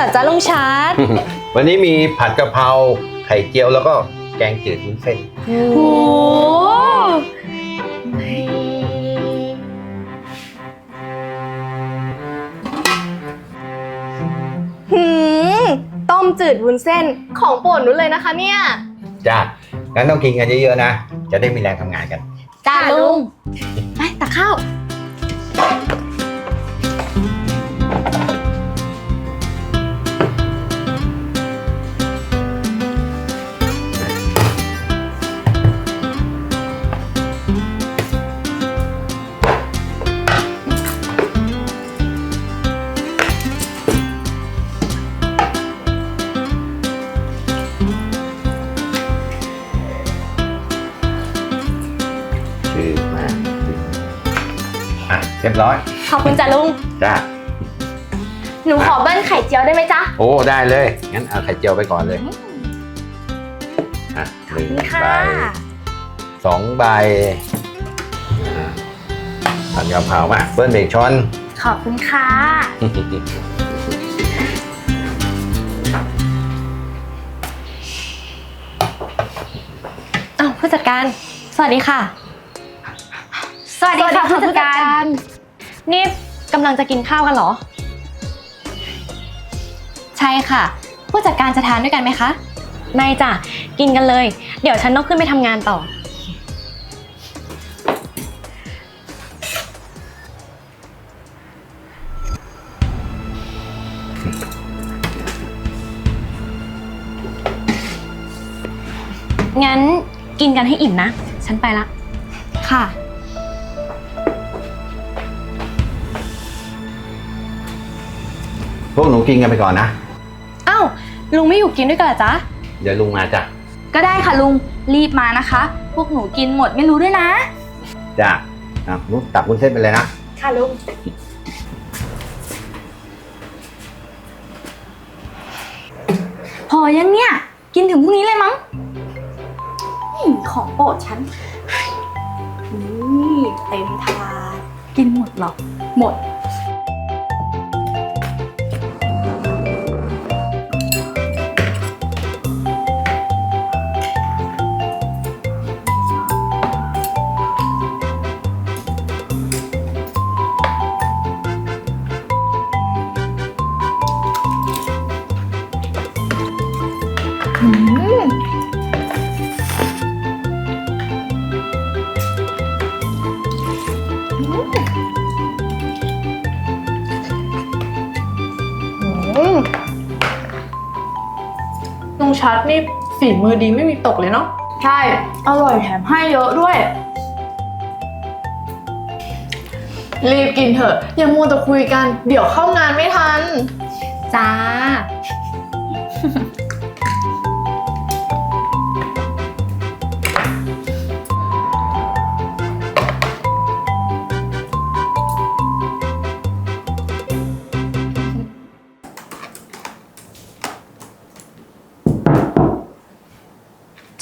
เหรอจ๊ะลุงชาร์ตวันนี้มีผัดกะเพราไข่เจียวแล้วก็แกงจืดวุ้นเส้นโอ้โหหืมต้มจืดวุ้นเส้นของโปรดหนุเลยนะคะเนี่ย จ้างั้นต้องกินกันเยอะๆนะ จะได้มีแรงทำงานกัน จ้าลุง ไปตักข้าว เรียบร้อย ขอบคุณจ้ะลุง จ้าหนูขอเบิ้ลไข่เจียวได้ไหมจ๊ะ โอ้ได้เลย งั้นเอาไข่เจียวไปก่อนเลยอะหนึ่งนี่ค่ะ ใบสองใบอะผัดกะเพรามาเปิ้ลเบรกช้อน ขอบคุณค่ะ อ้าวผู้จัดการ สวัสดีค่ะ สวัสดีค่ะผู้จัดการ นี่กำลังจะกินข้าวกันเหรอ ใช่ค่ะ ผู้จัดการจะทานด้วยกันไหมคะ ไม่จ้ะ กินกันเลย เดี๋ยวฉันต้องขึ้นไปทำงานต่อ งั้นกินกันให้อิ่มนะ ฉันไปละ ค่ะ วกหนูกินกันไปก่อนนะ อ้าวลุงไม่อยู่กินด้วยกันเหรอจ๊ะ เดี๋ยวลุงมาจ้ะ ก็ได้ค่ะลุงรีบมานะคะ พวกหนูกินหมดไม่รู้ด้วยนะ จ้าอะนุ๊กตักวุ้นเส้นไปเลยนะ ค่ะลุง พอยังเนี่ย กินถึงพรุ่งนี้เลยมั้งนี่ของโปรดฉัน นี่เต็มถาดกินหมดหรอ หมด ลุงชัดนี่ฝีมือดีไม่มีตกเลยเนาะ ใช่ อร่อยแถมให้เยอะด้วย รีบกินเถอะ อย่ามัวแต่คุยกัน เดี๋ยวเข้างานไม่ทัน จ้า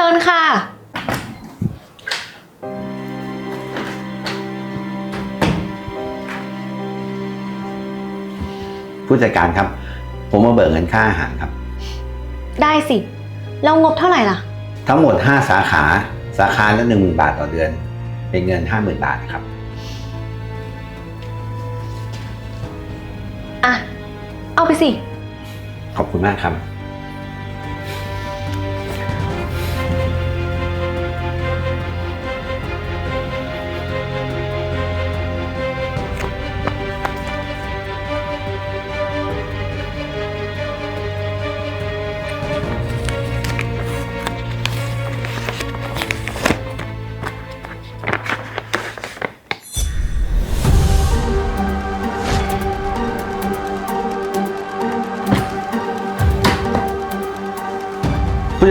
ชิญค่ะ ผู้จัดการครับ ผมมาเบิกเงินค่าอาหารครับ ได้สิ แล้วงบเท่าไหร่ล่ะ ทั้งหมด 5 สาขาสาขาละ1 0,000บาทต่อเดือน เป็นเงิน 50,000 บาทครับ อะ เอาไปสิ ขอบคุณมากครับ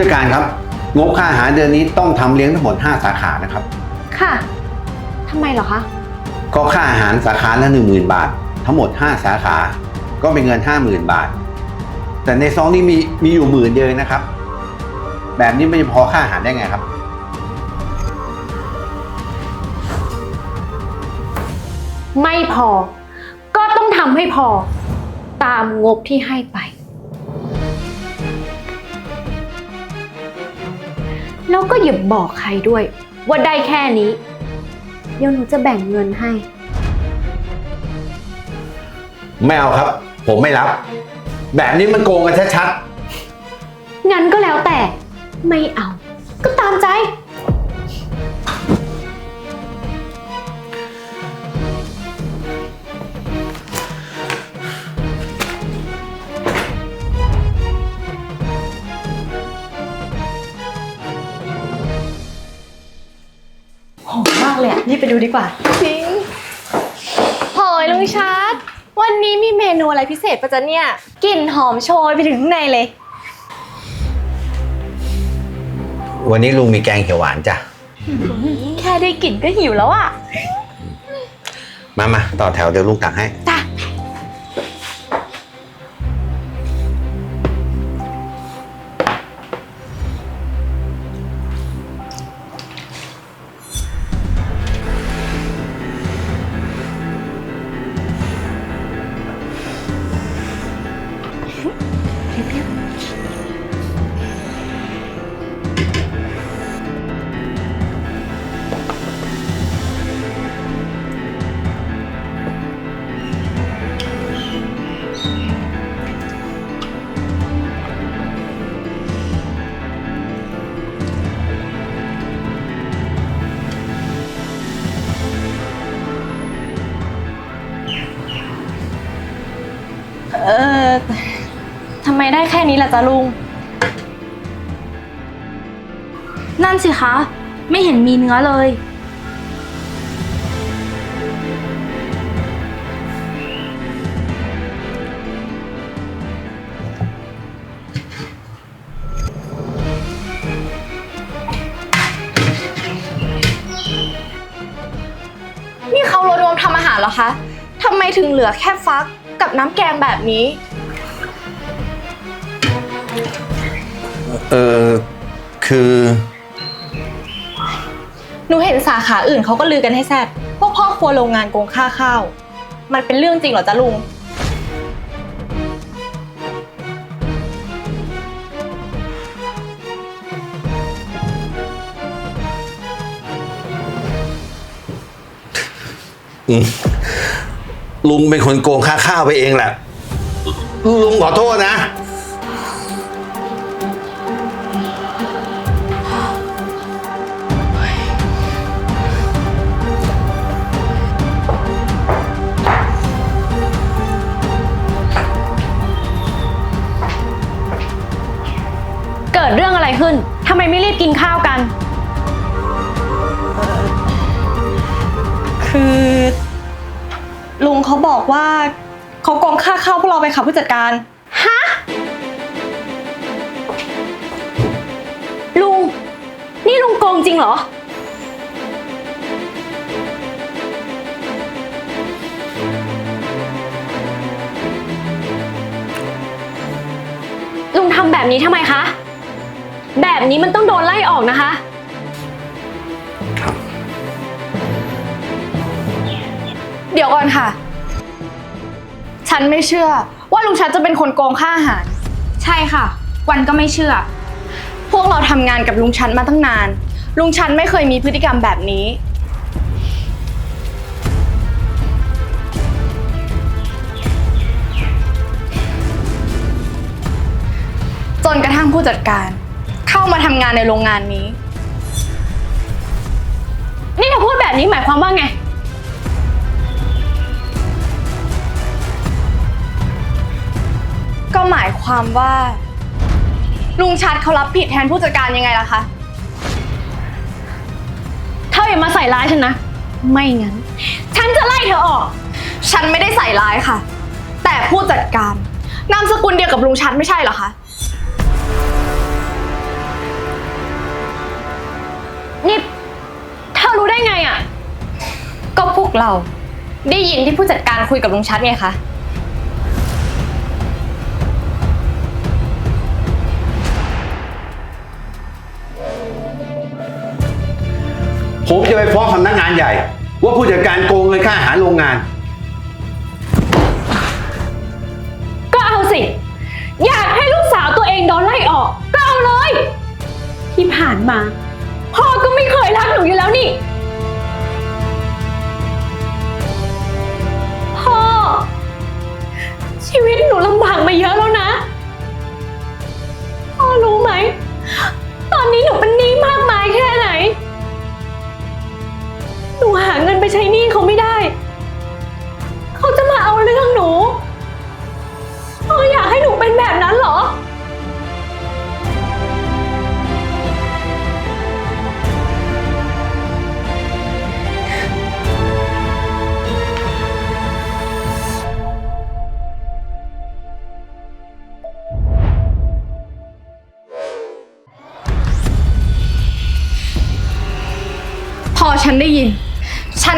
จัดการครับ งบค่าอาหารเดือนนี้ต้องทำเลี้ยงทั้งหมด 5 สาขานะครับ ค่ะทำไมเหรอคะ ก็ค่าอาหารสาขาละ10,000 บาท ทั้งหมด 5 สาขา ก็เป็นเงิน 50,000 บาท แต่ในซองนี้มีมีอยู่หมื่นเดียวเองนะครับ แบบนี้ไม่พอค่าอาหารได้ไงครับ ไม่พอ ก็ต้องทำให้พอ ตามงบที่ให้ไป แล้วก็อย่าบอกใครด้วย ว่าได้แค่นี้ เดี๋ยวหนูจะแบ่งเงินให้ ไม่เอาครับ ผมไม่รับ แบบนี้มันโกงกันชัดงั้นก็แล้วแต่ ไม่เอา ก็ตามใจ ดูดีกว่า จริงโหยลุงชัดวันนี้มีเมนูอะไรพิเศษปะจ๊ะเนี่ยกลิ่นหอมโชยไปถึงข้างในเลยๆวันนี้ลุงมีแกงเขียวหวานจ้ะ แค่ได้กลิ่นก็หิวแล้วอะมามาต่อแถวเดี๋ยวลุงตักให้ จ้ะ นี้ล่ะจ๊ะลุง นั่นสิคะ ไม่เห็นมีเนื้อเลย นี่เขารวมทำอาหารเหรอคะทำไมถึงเหลือแค่ฟักกับน้ำแกงแบบนี้ เออคือ หนูเห็นสาขาอื่นเขาก็ลือกันให้แซดว่าพ่อครัวโรงงานโกงค่าข้าว มันเป็นเรื่องจริงเหรอจ๊ะลุงอืมลุงเป็นคนโกงค่าข้าวไปเองแหละ ลุงขอโทษนะ กินข้าวกัน คือ ลุงเขาบอกว่าเขาโกงค่าข้าวพวกเราไปค่ะผู้จัดการ ฮะ ลุง นี่ลุงโกงจริงเหรอ ลุงทำแบบนี้ทำไมคะ แบบนี้มันต้องโดนไล่ออกนะคะเดี๋ยวก่อนค่ะ ฉันไม่เชื่อ ว่าลุงชัดจะเป็นคนโกงค่าอาหาร ใช่ค่ะ วันก็ไม่เชื่อ พวกเราทำงานกับลุงชันมาตั้งนาน ลุงชันไม่เคยมีพฤติกรรมแบบนี้ จนกระทั่งผู้จัดการ เข้ามาทำงานในโรงงานนี้ นี่เธอพูดแบบนี้หมายความว่าไง ก็หมายความว่า ลุงชัดเขารับผิดแทนผู้จัดการยังไงล่ะคะ เธออย่ามาใส่ร้ายฉันนะ ไม่งั้น ฉันจะไล่เธอออก ฉันไม่ได้ใส่ร้ายค่ะ แต่ผู้จัดการนามสกุลเดียวกับลุงชัดไม่ใช่เหรอคะ ได้ไงอะ ก็พวกเรา ได้ยินที่ผู้จัดการคุยกับลุงชัดไงคะ ผมจะไปฟ้องสำนักงานใหญ่ ว่าผู้จัดการโกงเงินค่าหาโรงงาน ก็เอาสิ อยากให้ลูกสาวตัวเองโดนไล่ออก ก็เอาเลย ที่ผ่านมา พ่อก็ไม่เคยรักหนูอยู่แล้วนี่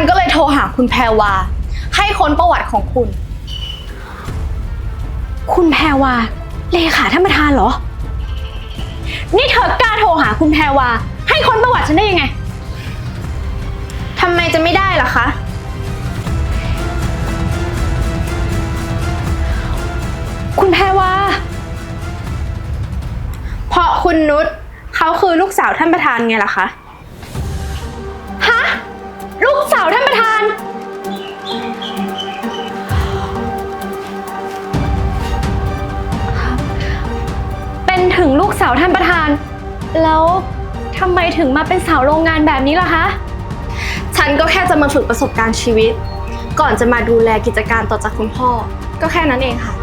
ก็เลยโทรหาคุณแพรวา ให้ค้นประวัติของคุณ คุณแพรวา เลขาท่านประธานเหรอ นี่เธอกล้าโทรหาคุณแพรวา ให้คนประวัติฉันได้ยังไง ทำไมจะไม่ได้ล่ะคะ คุณแพรวา เพราะคุณนุชเขาคือลูกสาวท่านประธานไงล่ะคะฮะลู กสาวท่านประธาน เป็นถึงลูกสาวท่านประธาน แล้วทำไมถึงมาเป็นสาวโรงงานแบบนี้ล่ะคะ ฉันก็แค่จะมาฝึกประสบการณ์ชีวิต ก่อนจะมาดูแลกิจการต่อจากคุณพ่อ ก็แค่นั้นเองค่ะ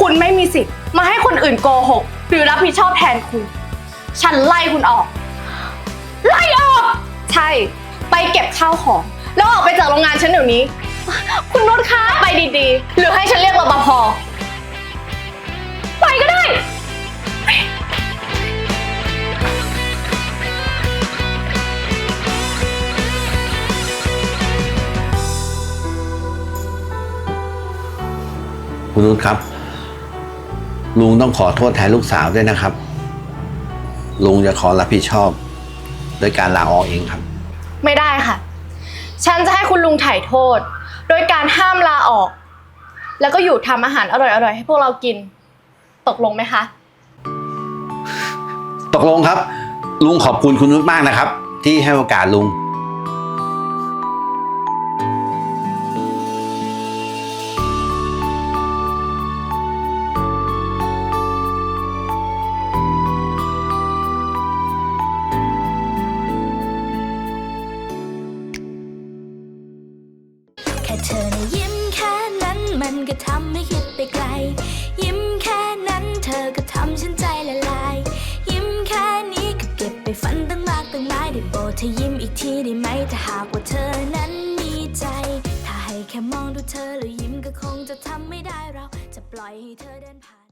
คุณไม่มีสิทธิ์มาให้คนอื่นโกหก หรือรับผิดชอบแทนคุณ ฉันไล่คุณออก ไล่ออก ใช่ ไปเก็บข้าวของ แล้วออกไปจากโรงงานฉันเดี๋ยวนี้ คุณนุชคะ ไปดีๆ หรือให้ฉันเรียกรปภ ไปก็ได้ คุณนุชครับ ลุงต้องขอโทษแทนลูกสาวด้วยนะครับ ลุงจะขอรับผิดชอบโดยการลาออกเองครับ ไม่ได้ค่ะ ฉันจะให้คุณลุงถ่ายโทษ โดยการห้ามลาออก แล้วก็อยู่ทำอาหารอร่อยๆ ให้พวกเรากิน ตกลงไหมคะ ตกลงครับ ลุงขอบคุณคุณนุชมากนะครับ ที่ให้โอกาสลุง